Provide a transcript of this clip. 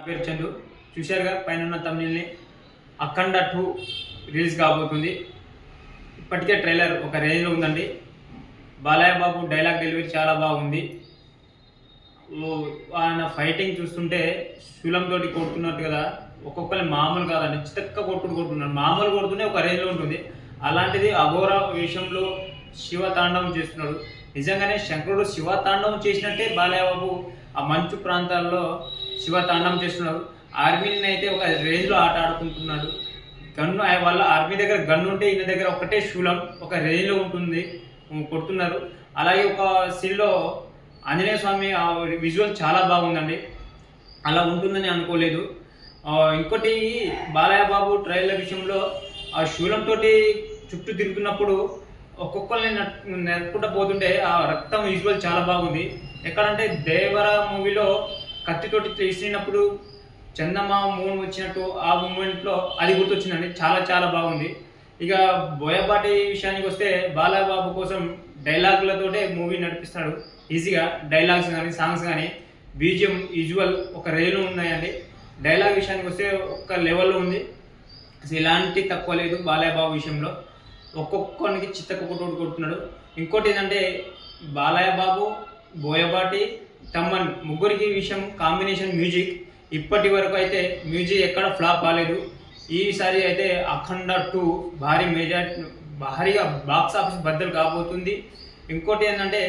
నా పేరు చందు. చూశారుగా పైన ఉన్న తమిళని అఖండ టూ రిలీజ్ కాబోతుంది. ఇప్పటికే ట్రైలర్ ఒక రేంజ్లో ఉందండి. బాలయ్య బాబు డైలాగ్ డెలివరీ చాలా బాగుంది. ఆయన ఫైటింగ్ చూస్తుంటే శూలం తోటి కొడుతున్నట్టు కదా. ఒక్కొక్కరి మామూలు కాదండి చితక్క కొట్టుడు కొట్టున్నారు మామూలు కొడుతూనే ఒక రేంజ్లో ఉంటుంది. అలాంటిది అఘోర వేషంలో శివ తాండవం చేస్తున్నాడు. నిజంగానే శంకరుడు శివ తాండవం చేసినట్టే బాలయ్య బాబు ఆ మంచు ప్రాంతాల్లో శివ తాండం చేస్తున్నాడు ఆర్మీని అయితే ఒక రేంజ్లో ఆట ఆడుకుంటున్నాడు గన్ను వాళ్ళ ఆర్మీ దగ్గర గన్ను ఉంటే ఈయన దగ్గర ఒకటే శూలం ఒక రేంజ్లో ఉంటుంది కొడుతున్నారు. అలాగే ఒక సీన్లో ఆంజనేయ స్వామి ఆ విజువల్ చాలా బాగుందండి. అలా ఉంటుందని అనుకోలేదు. ఇంకోటి బాలయ్య బాబు ట్రైలర్ విషయంలో ఆ శూలంతో చుట్టూ తిరుగుతున్నప్పుడు ఒక్కొక్కరిని నట్- నడుపుకుంటూ పోతుంటే ఆ రక్తం విజువల్ చాలా బాగుంది. ఎక్కడంటే దేవర మూవీలో కత్తితోటి తీసినప్పుడు చందమామ మూన్ వచ్చినట్టు ఆ మూమెంట్లో అది గుర్తొచ్చిందండి. చాలా చాలా బాగుంది. ఇక బోయపాటి విషయానికి వస్తే బాలయ్య బాబు కోసం డైలాగులతోటే మూవీ నడిపిస్తాడు. ఈజీగా డైలాగ్స్ కానీ సాంగ్స్ కానీ బీజిఎం యూజువల్ ఒక రేలు ఉన్నాయండి. డైలాగ్ విషయానికి వస్తే ఒక లెవెల్లో ఉంది. అసలు ఎలాంటి తక్కువ లేదు బాలయ్యబాబు విషయంలో. ఒక్కొక్కరికి చిత్తకొకటి కొడుతున్నాడు. ఇంకోటి ఏంటంటే బాలయ్య బాబు బోయపాటి తమ్మన్ ముగ్గురికి విషయం కాంబినేషన్ మ్యూజిక్. ఇప్పటి వరకు అయితే మ్యూజిక్ ఎక్కడ ఫ్లాప్ కాలేదు. ఈసారి అయితే అఖండ టూ భారీ మెజార్ భారీగా బాక్స్ ఆఫీస్ బద్దలు కాబోతుంది. ఇంకోటి ఏంటంటే